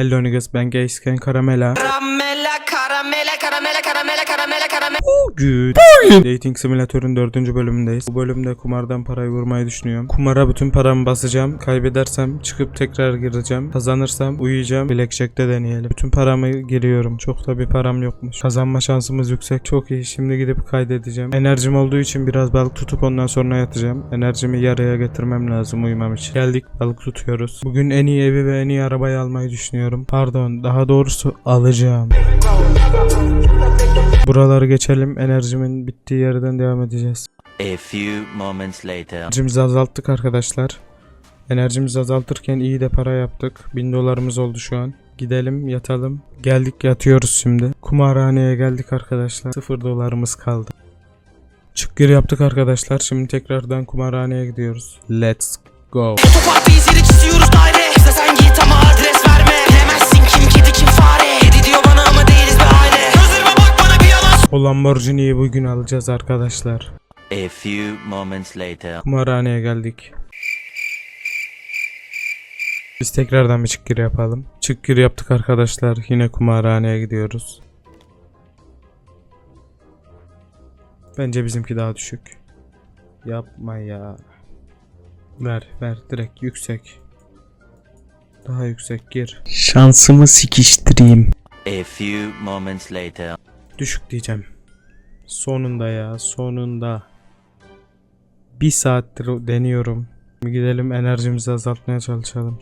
Hello niggas ben Geysken Karamela. Caramella, caramella, caramella, caramella, caramella, caramella. Bugün Dating Simülatör'ün dördüncü bölümündeyiz. Bu bölümde kumardan parayı vurmayı düşünüyorum. Kumara bütün paramı basacağım. Kaybedersem çıkıp tekrar gireceğim. Kazanırsam uyuyacağım. Blackjack'te deneyelim. Bütün paramı giriyorum. Çok da bir param yokmuş. Kazanma şansımız yüksek. Çok iyi. Şimdi gidip kaydedeceğim. Enerjim olduğu için biraz balık tutup ondan sonra yatacağım. Enerjimi yarıya getirmem lazım uyumam için. Geldik balık tutuyoruz. Bugün en iyi evi ve en iyi arabayı almayı düşünüyorum. Pardon daha doğrusu alacağım. Buraları geçelim. Enerjimin bittiği yerden devam edeceğiz. A few moments later. Enerjimizi azalttık arkadaşlar. Enerjimizi azaltırken iyi de para yaptık. 1000 dolarımız oldu şu an. Gidelim yatalım. Geldik yatıyoruz şimdi. Kumarhaneye geldik arkadaşlar. 0 dolarımız kaldı. Çık gir yaptık arkadaşlar. Şimdi tekrardan kumarhaneye gidiyoruz. Let's go. Otoparktayız yeri çiziyoruz daire. O Lamborghini'yi bugün alacağız arkadaşlar. A few moments later. Kumarhaneye geldik. Biz tekrardan bir çık gir yapalım. Çık gir yaptık arkadaşlar. Yine kumarhaneye gidiyoruz. Bence bizimki daha düşük. Yapma ya. Ver ver direkt yüksek. Daha yüksek gir. Şansımı sikiştireyim. A few moments later. Düşük diyeceğim. Sonunda ya sonunda. Bir saattir deniyorum. Gidelim enerjimizi azaltmaya çalışalım.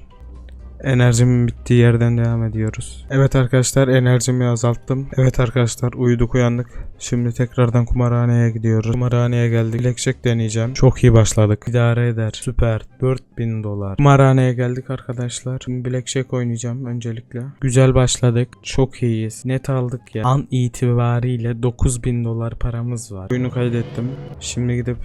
Enerjimin bittiği yerden devam ediyoruz. Evet arkadaşlar enerjimi azalttım. Evet arkadaşlar uyuduk uyandık. Şimdi tekrardan kumarhaneye gidiyoruz. Kumarhaneye geldik. Blackjack deneyeceğim. Çok iyi başladık. İdare eder. Süper. 4000 dolar. Kumarhaneye geldik arkadaşlar. Şimdi Blackjack oynayacağım öncelikle. Güzel başladık. Çok iyiyiz. Net aldık ya. An itibariyle 9000 dolar paramız var. Oyunu kaydettim. Şimdi gidip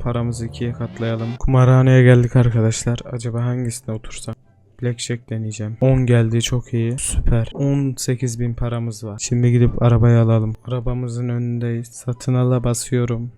paramızı ikiye katlayalım. Kumarhaneye geldik arkadaşlar. Acaba hangisine otursam? Blackjack deneyeceğim. 10 geldi çok iyi. Süper. 18 bin paramız var. Şimdi gidip arabayı alalım. Arabamızın önündeyiz. Satın ala basıyorum.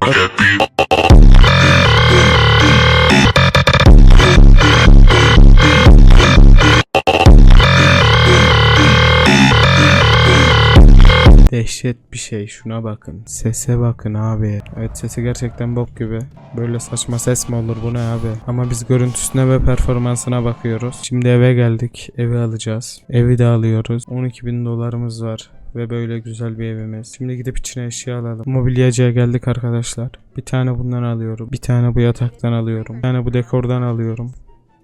Dehşet bir şey şuna bakın. Sese bakın abi. Evet sesi gerçekten bok gibi. Böyle saçma ses mi olur bu ne abi? Ama biz görüntüsüne ve performansına bakıyoruz. Şimdi eve geldik. Evi alacağız. Evi de alıyoruz. 12 bin dolarımız var. Ve böyle güzel bir evimiz. Şimdi gidip içine eşya alalım. Mobilyacıya geldik arkadaşlar. Bir tane bundan alıyorum. Bir tane bu yataktan alıyorum. Bir tane bu dekordan alıyorum.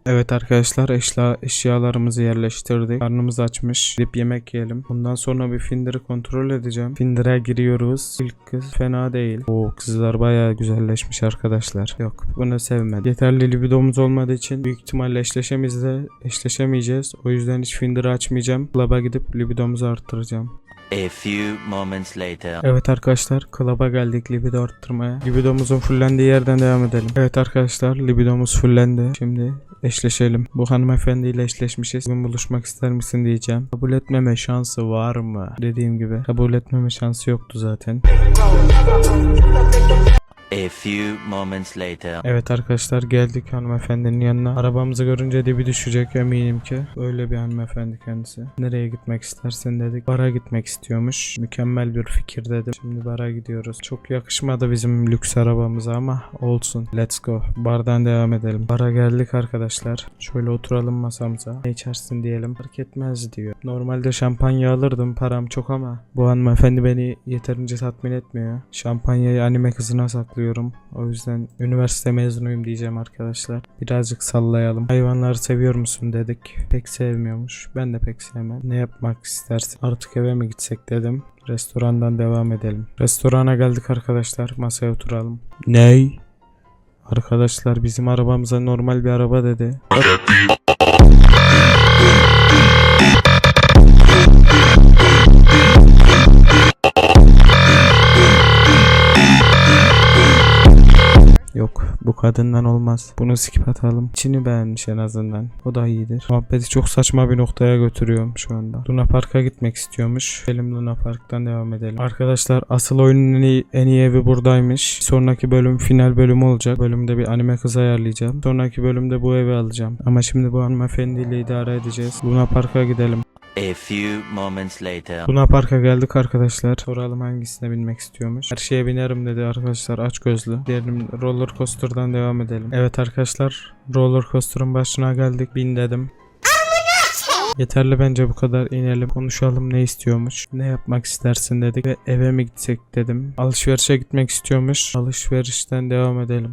Evet arkadaşlar eşya, eşyalarımızı yerleştirdik. Karnımız açmış. Gidip yemek yiyelim. Bundan sonra bir Finder'ı kontrol edeceğim. Finder'a giriyoruz. İlk kız fena değil. O kızlar bayağı güzelleşmiş arkadaşlar. Yok bunu sevmedim. Yeterli libidomuz olmadığı için büyük ihtimalle eşleşemiz de eşleşemeyeceğiz. O yüzden hiç Finder'ı açmayacağım. Club'a gidip libidomuzu arttıracağım. A few moments later. Evet arkadaşlar klaba geldik libido arttırmaya. Libidomuzun fullendiği yerden devam edelim. Evet arkadaşlar libidomuz fullendi. Şimdi eşleşelim. Bu hanımefendiyle eşleşmişiz. Bugün buluşmak ister misin diyeceğim. Kabul etmeme şansı var mı? Dediğim gibi kabul etmeme şansı yoktu zaten. A few moments later. Evet arkadaşlar geldik hanımefendinin yanına. Arabamızı görünce dibi düşecek eminim ki. Öyle bir hanımefendi kendisi. Nereye gitmek istersin dedik. Bara gitmek istiyormuş. Mükemmel bir fikir dedim. Şimdi bara gidiyoruz. Çok yakışmadı bizim lüks arabamıza ama olsun. Let's go. Bardan devam edelim. Bara geldik arkadaşlar. Şöyle oturalım masamıza. Ne içersin diyelim. Fark etmez diyor. Normalde şampanya alırdım. Param çok ama bu hanımefendi beni yeterince tatmin etmiyor. Şampanyayı anime kızına saklıyorum. O yüzden üniversite mezunuyum diyeceğim arkadaşlar. Birazcık sallayalım. Hayvanları seviyor musun dedik. Pek sevmiyormuş. Ben de pek sevmem. Ne yapmak istersin? Artık eve mi gitsek dedim. Restorandan devam edelim. Restorana geldik arkadaşlar. Masaya oturalım. Ney? Arkadaşlar bizim arabamıza normal bir araba dedi. Bu kadından olmaz. Bunu skip atalım. İçini beğenmiş en azından. O da iyidir. Muhabbeti çok saçma bir noktaya götürüyorum şu anda. Luna Park'a gitmek istiyormuş. Gelin Luna Park'tan devam edelim. Arkadaşlar asıl oyunun en iyi evi buradaymış. Sonraki bölüm final bölümü olacak. Bölümde bir anime kız ayarlayacağım. Sonraki bölümde bu evi alacağım. Ama şimdi bu hanımefendiyle idare edeceğiz. Luna Park'a gidelim. A few moments later. Luna Park'a geldik arkadaşlar. Soralım hangisine binmek istiyormuş. Her şeye binerim dedi arkadaşlar aç gözlü. Diyelim roller coaster'dan devam edelim. Evet arkadaşlar roller coaster'ın başına geldik. Bin dedim. Yeterli bence bu kadar inelim konuşalım ne istiyormuş ne yapmak istersin dedik ve eve mi gitsek dedim alışverişe gitmek istiyormuş alışverişten devam edelim